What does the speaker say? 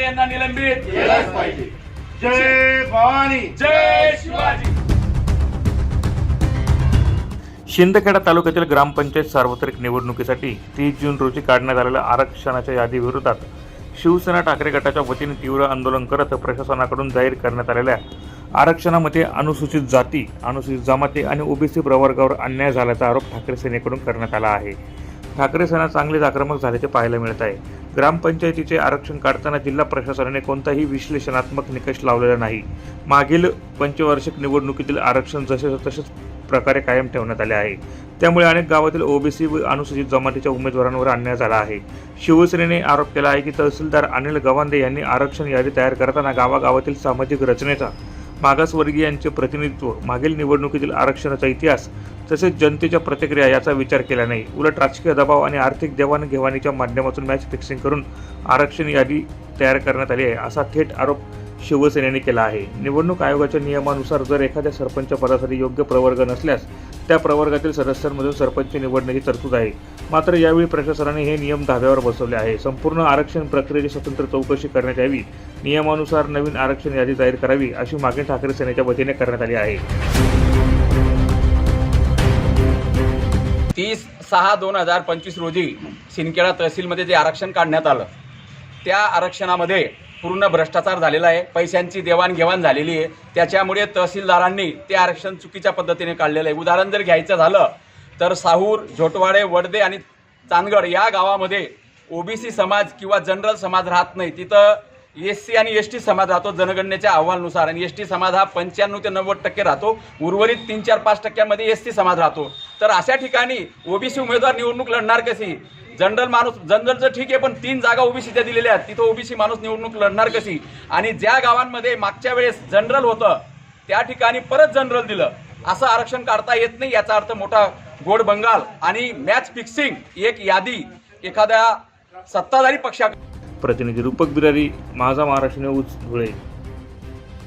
यांना निलंबित. केलंच पाहिजे. जय भवानी. जय शिवाजी. शिंदखेडा तालुक्यातील ग्रामपंचायत सार्वत्रिक निवडणुकीसाठी तीस जून रोजी काढण्यात आलेल्या आरक्षणाच्या यादीविरोधात शिवसेना ठाकरे गटाच्या वतीने तीव्र आंदोलन करत प्रशासनाकडून जाहीर करण्यात आलेल्या आरक्षणामध्ये अनुसूचित जाती अनुसूचित जमाती आणि ओबीसी प्रवर्गावर अन्याय झाल्याचा आरोप ठाकरे सेनेकडून करण्यात आला आहे. ठाकरे सेना चांगलीच आक्रमक झाल्याचे पाहायला मिळत आहे. ग्रामपंचायतीचे आरक्षण काढताना जिल्हा प्रशासनाने कोणताही विश्लेषणात्मक निकष लावलेला नाही. मागील पंचवार्षिक निवडणुकीतील आरक्षण जसे तसेच प्रकारे कायम ठेवण्यात आले आहे. त्यामुळे अनेक गावातील ओबीसी व अनुसूचित जमातीच्या उमेदवारांवर अन्याय झाला आहे. शिवसेनेने आरोप केला आहे की तहसीलदार अनिल गवांदे यांनी आरक्षण यादी तयार करताना गावागावातील सामाजिक रचनेचा मागासवर्गीयांचे प्रतिनिधित्व मागील निवडणुकीतील आरक्षणाचा इतिहास तसेच जनतेच्या प्रतिक्रिया याचा विचार केला नाही. उलट राजकीय दबाव आणि आर्थिक देवाणघेवाणीच्या माध्यमातून मॅच फिक्सिंग करून आरक्षण यादी तयार करण्यात आली आहे असा थेट आरोप शिवसेनेने केला आहे. निवडणूक आयोगाच्या नियमानुसार जर एखाद्या सरपंच पदासाठी योग्य प्रवर्ग नसल्यास त्या प्रवर्गातील सदस्यांमधून सरपंच निवडण्याची तरतूद आहे. मात्र यावेळी प्रशासनाने हे नियम धाब्यावर बसवले आहे. संपूर्ण आरक्षण प्रक्रियेची स्वतंत्र चौकशी करण्यात यावी. नियमानुसार नवीन आरक्षण यादी जाहीर करावी अशी मागणी ठाकरे सेनेच्या वतीने करण्यात आली आहे. तीस सहा दोन हजार पंचवीस रोजी सिंदखेडा तहसीलमध्ये जे आरक्षण काढण्यात आलं त्या आरक्षणामध्ये पूर्ण भ्रष्टाचार झालेला आहे. पैशांची देवाणघेवाण झालेली आहे. त्याच्यामुळे तहसीलदारांनी ते आरक्षण चुकीच्या पद्धतीने काढलेलं आहे. उदाहरण जर घ्यायचं झालं तर साहूर झोटवाडे वडदे आणि चांदगड या गावामध्ये ओबीसी समाज किंवा जनरल समाज राहत नाही. तिथं एस सी आणि एस टी समाज राहतो जनगणनेच्या अहवालानुसार. आणि एस टी समाज हा पंच्याण्णव ते नव्वद टक्के राहतो. उर्वरित तीन चार पाच टक्क्यांमध्ये एस टी समाज राहतो. तर अशा ठिकाणी ओबीसी उमेदवार निवडणूक लढणार कशी? जनरल माणूस जनरलचं ठीक आहे पण तीन जागा ओबीसीच्या दिलेल्या आहेत. तिथं ओबीसी माणूस निवडणूक लढणार कशी? आणि ज्या गावांमध्ये मागच्या वेळेस जनरल होतं त्या ठिकाणी परत जनरल दिलं. असं आरक्षण काढता येत नाही याचा अर्थ मोठा गोड बंगाल. आणि मॅच फिक्सिंग एक यादी एखाद्या सत्ताधारी पक्षा प्रतिनिधी रूपक बिरारी माझा महाराष्ट्र न्यूज धुळे.